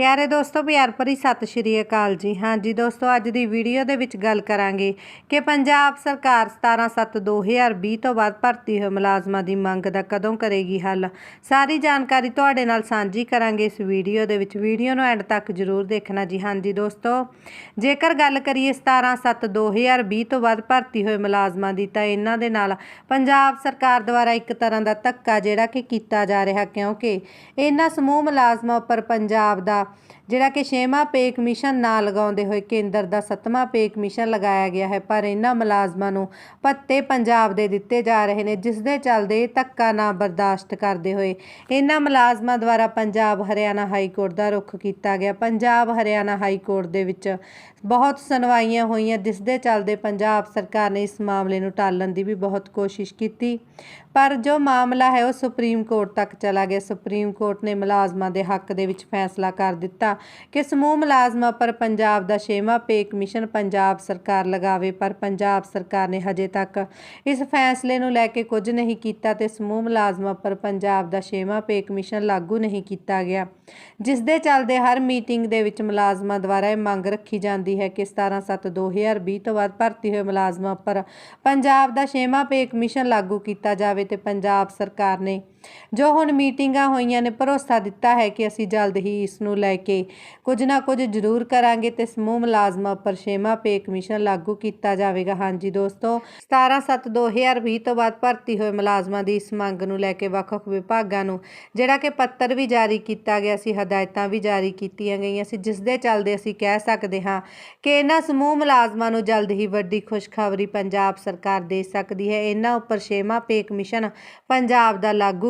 ਪਿਆਰੇ ਦੋਸਤੋ ਪਿਆਰ ਭਰੀ ਸਤਿ ਸ਼੍ਰੀ ਅਕਾਲ ਜੀ। ਹਾਂਜੀ ਦੋਸਤੋ, ਅੱਜ ਦੀ ਵੀਡੀਓ ਦੇ ਵਿੱਚ ਗੱਲ ਕਰਾਂਗੇ ਕਿ ਪੰਜਾਬ ਸਰਕਾਰ 17/7/2020 ਤੋਂ ਬਾਅਦ ਭਰਤੀ ਹੋਏ ਮੁਲਾਜ਼ਮਾਂ ਦੀ ਮੰਗ ਦਾ ਕਦੋਂ ਕਰੇਗੀ ਹੱਲ? ਸਾਰੀ ਜਾਣਕਾਰੀ ਤੁਹਾਡੇ ਨਾਲ ਸਾਂਝੀ ਕਰਾਂਗੇ ਇਸ ਵੀਡੀਓ ਦੇ ਵਿੱਚ। ਵੀਡੀਓ ਨੂੰ ਐਂਡ ਤੱਕ ਜ਼ਰੂਰ ਦੇਖਣਾ ਜੀ। ਹਾਂਜੀ ਦੋਸਤੋ, ਜੇਕਰ ਗੱਲ ਕਰੀਏ 17/7/2020 ਤੋਂ ਬਾਅਦ ਭਰਤੀ ਹੋਏ ਮੁਲਾਜ਼ਮਾਂ ਦੀ, ਤਾਂ ਇਹਨਾਂ ਦੇ ਨਾਲ ਪੰਜਾਬ ਸਰਕਾਰ ਦੁਆਰਾ ਇੱਕ ਤਰ੍ਹਾਂ ਦਾ ਧੱਕਾ ਜਿਹੜਾ ਕਿ ਕੀਤਾ ਜਾ ਰਿਹਾ ਕਿਉਂਕਿ ਇਹਨਾਂ ਸਮੂਹ ਮੁਲਾਜ਼ਮਾਂ ਉੱਪਰ ਪੰਜਾਬ ਦਾ ਜਿਹੜਾ ਕਿ ਛੇਵਾਂ ਪੇ ਕਮਿਸ਼ਨ ਨਾ ਲਗਾਉਂਦੇ ਹੋਏ ਕੇਂਦਰ ਦਾ ਸੱਤਵਾਂ ਪੇ ਕਮਿਸ਼ਨ ਲਗਾਇਆ ਗਿਆ ਹੈ, ਪਰ ਇਹਨਾਂ ਮੁਲਾਜ਼ਮਾਂ ਨੂੰ ਭੱਤੇ ਪੰਜਾਬ ਦੇ ਦਿੱਤੇ ਜਾ ਰਹੇ ਨੇ, ਜਿਸ ਦੇ ਚੱਲਦੇ ਧੱਕਾ ਨਾ ਬਰਦਾਸ਼ਤ ਕਰਦੇ ਹੋਏ। ਇਹਨਾਂ ਮੁਲਾਜ਼ਮਾਂ ਦੁਆਰਾ ਪੰਜਾਬ ਹਰਿਆਣਾ ਹਾਈ ਕੋਰਟ ਦਾ ਰੁਖ ਕੀਤਾ ਗਿਆ। ਪੰਜਾਬ ਹਰਿਆਣਾ ਹਾਈ ਕੋਰਟ ਦੇ ਵਿੱਚ ਬਹੁਤ ਸੁਣਵਾਈਆਂ ਹੋਈਆਂ, ਜਿਸ ਦੇ ਚੱਲਦੇ ਪੰਜਾਬ ਸਰਕਾਰ ਨੇ ਇਸ ਮਾਮਲੇ ਨੂੰ ਟਾਲਣ ਦੀ ਵੀ ਬਹੁਤ ਕੋਸ਼ਿਸ਼ ਕੀਤੀ। ਪਰ ਜੋ ਮਾਮਲਾ ਹੈ, ਉਹ ਸੁਪਰੀਮ ਕੋਰਟ ਤੱਕ ਚਲਾ ਗਿਆ। ਸੁਪਰੀਮ ਕੋਰਟ ਨੇ ਮੁਲਾਜ਼ਮਾਂ ਦੇ ਹੱਕ ਦੇ ਵਿੱਚ ਫੈਸਲਾ ਕਰ ਦਿੱਤਾ ਕਿ ਸਮੂਹ ਮੁਲਾਜ਼ਮਾਂ ਪਰ ਪੰਜਾਬ ਦਾ ਛੇਵਾਂ ਪੇ ਕਮਿਸ਼ਨ ਪੰਜਾਬ ਸਰਕਾਰ ਲਗਾਵੇ, ਪਰ ਪੰਜਾਬ ਸਰਕਾਰ ਨੇ ਹਜੇ ਤੱਕ ਇਸ ਫੈਸਲੇ ਨੂੰ ਲੈ ਕੇ ਕੁਝ ਨਹੀਂ ਕੀਤਾ ਤੇ ਸਮੂਹ ਮੁਲਾਜ਼ਮਾਂ ਪਰ ਪੰਜਾਬ ਦਾ ਛੇਵਾਂ ਪੇ ਕਮਿਸ਼ਨ ਲਾਗੂ ਨਹੀਂ ਕੀਤਾ ਗਿਆ। ਜਿਸ ਦੇ ਚੱਲਦੇ ਹਰ ਮੀਟਿੰਗ ਦੇ ਵਿੱਚ ਮੁਲਾਜ਼ਮਾਂ ਦੁਆਰਾ ਇਹ ਮੰਗ ਰੱਖੀ ਜਾਂਦੀ ਹੈ ਕਿ 17/7/2020 ਤੋਂ ਬਾਅਦ ਭਰਤੀ ਹੋਏ ਮੁਲਾਜ਼ਮਾਂ ਪਰ ਪੰਜਾਬ ਦਾ ਛੇਵਾਂ ਪੇ ਕਮਿਸ਼ਨ ਲਾਗੂ ਕੀਤਾ ਜਾਵੇ। ਤੇ ਪੰਜਾਬ ਸਰਕਾਰ ਨੇ ਜੋ ਹੁਣ ਮੀਟਿੰਗਾਂ ਹੋਈਆਂ ਨੇ, ਭਰੋਸਾ ਦਿੱਤਾ ਹੈ ਕਿ ਅਸੀਂ ਜਲਦ ਹੀ ਇਸ ਨੂੰ ਲੈ ਕੇ ਕੁਝ ਨਾ ਕੁਝ ਜ਼ਰੂਰ ਕਰਾਂਗੇ ਤੇ ਸਮੂਹ ਮੁਲਾਜ਼ਮਾਂ ਉੱਪਰ ਛੇਵਾਂ ਪੇ ਕਮਿਸ਼ਨ ਲਾਗੂ ਕੀਤਾ ਜਾਵੇਗਾ। ਹਾਂਜੀ ਦੋਸਤੋ 17/7/2020 ਤੋਂ ਬਾਅਦ ਭਰਤੀ ਹੋਏ ਮੁਲਾਜ਼ਮਾਂ ਦੀ ਇਸ ਮੰਗ ਨੂੰ ਲੈ ਕੇ ਵੱਖ-ਵੱਖ ਵਿਭਾਗਾਂ ਨੂੰ, ਜਿਹੜਾ ਕਿ ਪੱਤਰ ਵੀ ਜਾਰੀ ਕੀਤਾ ਗਿਆ ਸੀ, ਹਦਾਇਤਾਂ ਵੀ ਜਾਰੀ ਕੀਤੀਆਂ ਗਈਆਂ ਸੀ, ਜਿਸ ਦੇ ਚੱਲਦੇ ਅਸੀਂ ਕਹਿ ਸਕਦੇ ਹਾਂ ਕਿ ਇਹਨਾਂ ਸਮੂਹ ਮੁਲਾਜ਼ਮਾਂ ਨੂੰ ਜਲਦ ਹੀ ਵੱਡੀ ਖੁਸ਼ਖਬਰੀ ਪੰਜਾਬ ਸਰਕਾਰ ਦੇ ਸਕਦੀ ਹੈ। ਇਹਨਾਂ ਉੱਪਰ ਛੇਵਾਂ ਪੇ ਕਮਿਸ਼ਨ ਪੰਜਾਬ ਦਾ ਲਾਗੂ